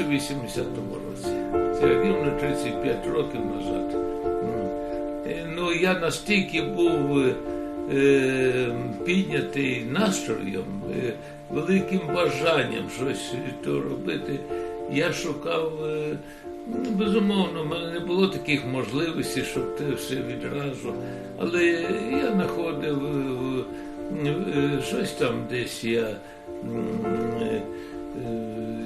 народився в 80-му році. Це рівно 35 років назад. Е, Ну, я настільки був е, е, піднятий настроєм, великим бажанням щось то робити. Я шукав, ну, безумовно, в мене не було таких можливостей, щоб те все відразу. Але я знаходив щось там десь я.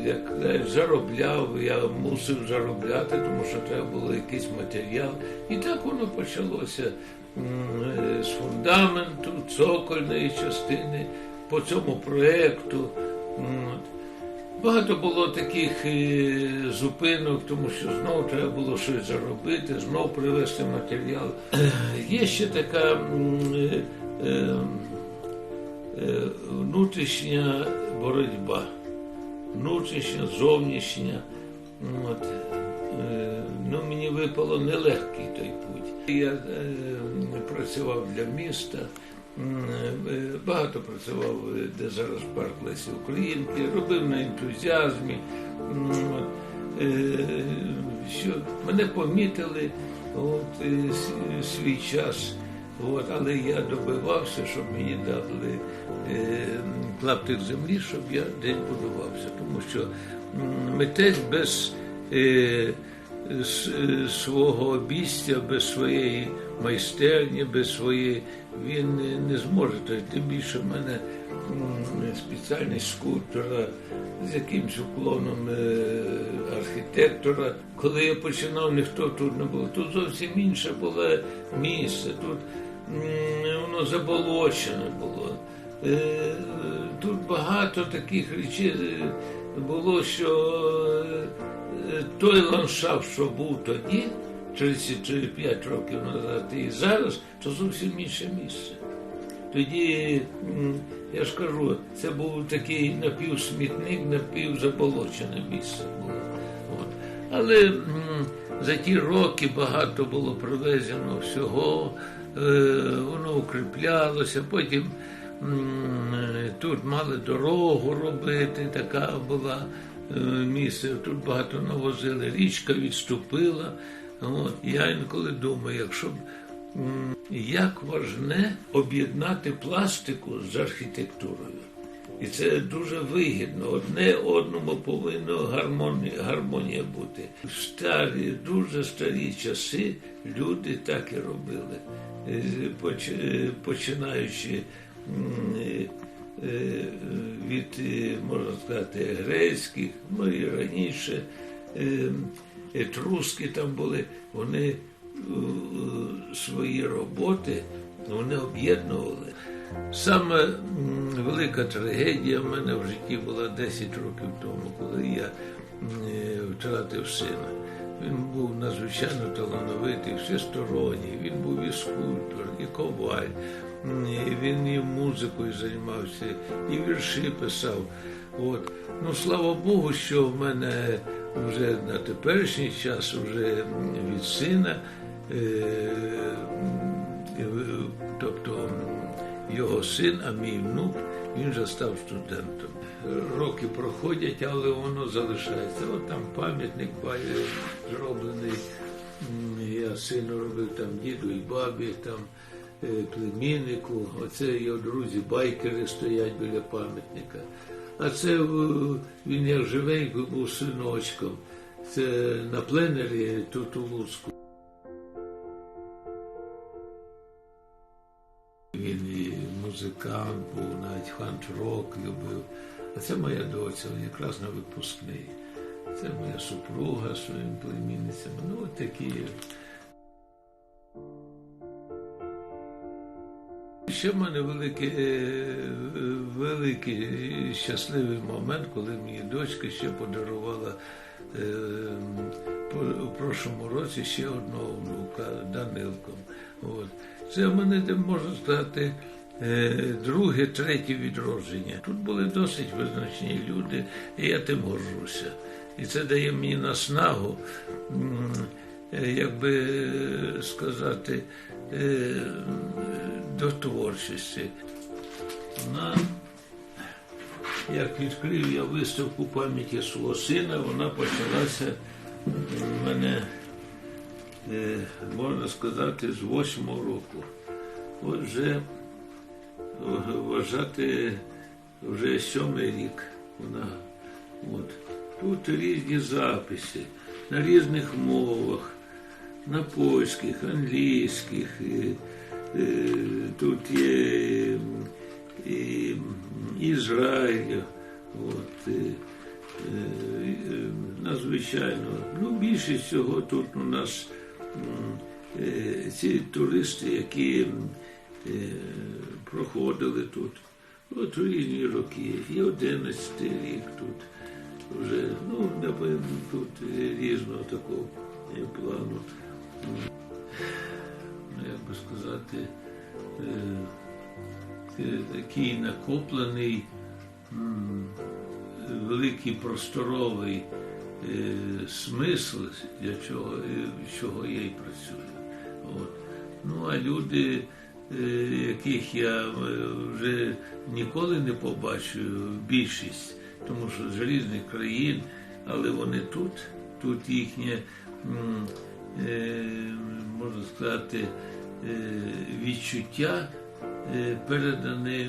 Як заробляв, я мусив заробляти, тому що треба було якийсь матеріал. І так воно почалося е, з фундаменту, цокольної частини по цьому проєкту. Багато було таких е, зупинок, тому що знову треба було щось заробити, знову привезти матеріал. Є ще така е, внутрішня боротьба внутрішня, зовнішня. От. Е, Ну, мені випало нелегкий той путь. Я е, працював для міста, е, багато працював, де зараз парк Лесі Українки, робив на ентузіазмі. Е, Що мене помітили от, свій час. От, але я добивався, щоб мені дали е, клаптик землі, щоб я десь будувався. Тому що митець без е, свого обійстя, без своєї майстерні, без своєї, він не, зможе. Тим більше в мене спеціальність скульптора з якимсь уклоном е, архітектора. Коли я починав, ніхто тут не було. Тут зовсім інше було місце. Тут воно заболочене було. Е, Тут багато таких речей е, було, що той ландшафт, що був тоді, 35 років назад, і зараз, то зовсім інше місце. Тоді, я ж кажу, це був такий напівсмітник, напівзаболочене місце було. От. Але за ті роки багато було привезено всього, е, воно укріплялося, потім е, тут мали дорогу робити, така була е, місце. Тут багато навозили, річка відступила. От. Я інколи думаю, якщо б як важне об'єднати пластику з архітектурою. І це дуже вигідно. Одне одному повинно гармонія, гармонія бути. В старі, дуже старі часи люди так і робили, Е, е, починаючи е, е, від, е, можна сказати, грецьких, ну і раніше е, етруски там були, вони е, свої роботи вони об'єднували. Саме велика трагедія в мене в житті була 10 років тому, коли я е, втратив сина. Він був надзвичайно талановитий, всесторонній, він був і скульптор, і коваль, і він і музикою займався, і вірші писав. От. Ну, слава Богу, що в мене вже на теперішній час вже від сина. Е, тобто його син, а мій внук, він вже став студентом. Роки проходять, але воно залишається. От там пам'ятник зроблений. Я сину робив там діду і бабі, там е, племіннику. Оце його друзі, байкери стоять біля пам'ятника. А це е, він як живенький був синочком. Це на пленері тут у Луцьку. Він і музикант був, навіть ханч-рок любив. А це моя доця, якраз на випускний. Це моя супруга зі своїми племінницями. Ну, от такі. Ще в мене великий, великий щасливий момент, коли мені дочка ще подарувала е, у прошлому році ще одного внука Данилком. От. Це в мене, можна сказати, е, друге, третє відродження. Тут були досить визначні люди, і я тим горжуся. І це дає мені наснагу, як би е, сказати, е, до творчості. На як відкрив я виставку пам'яті свого сина, вона почалася в мене, е, можна сказати, з восьмого року. От вже е, вважати вже сьомий рік вона. От. Тут різні записи на різних мовах, на польських, англійських. е, Тут є і м, Ізраїль. От, е, надзвичайно. Ну, більше всього тут у нас е, ці туристи, які проходили тут. От різні роки. І 11 рік тут вже, ну, напевно, тут різного такого плану. Ну, як би сказати, е, такий накоплений, великий просторовий е, смисл, для чого, е, чого я і працюю. От. Ну, а люди, яких я вже ніколи не побачу, більшість, тому що з різних країн, але вони тут, тут їхнє, можна сказати, е, відчуття е, передане е,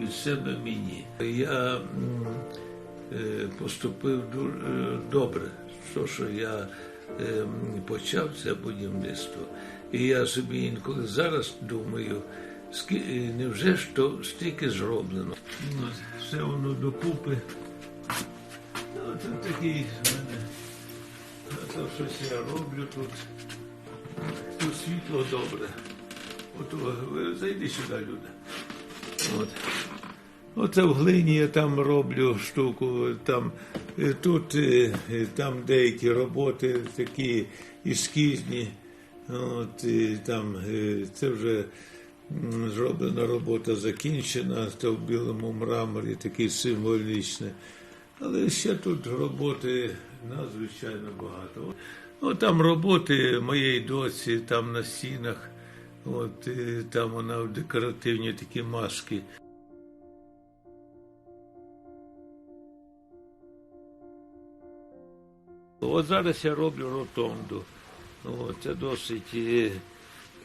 від себе мені. Я е, поступив добре, то, що я е, почав це будівництво. І я собі інколи зараз думаю, е, невже ж то стільки зроблено? Ну, Все воно докупи. Ну, це такий в мене. Це щось я роблю тут. Тут світло добре. От зайди сюди, Люда. От. Оце в глині я там роблю штуку. Там, е, тут е, е, там деякі роботи такі ескізні. От, і там це вже зроблена робота закінчена, це в білому мраморі, такий символічний. Але ще тут роботи надзвичайно багато. Ну, там роботи моєї доці, там на стінах, от, там вона в декоративні такі маски. От зараз я роблю ротонду. От, це досить е,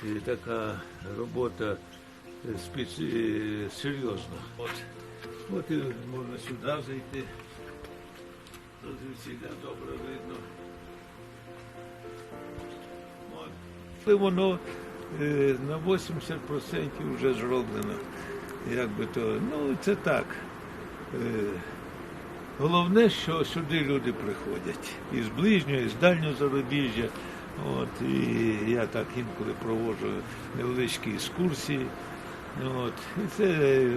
е, така робота е, спец... е, серйозна. От, от можна сюди зайти. Тут звідси добре видно. Воно е, на 80% вже зроблено. Як би то, ну це так. Е, Головне, що сюди люди приходять із ближнього, і з дальнього зарубіжжя. От, і я так інколи проводжу невеличкі екскурсії. От, і це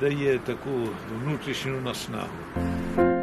дає таку внутрішню наснагу.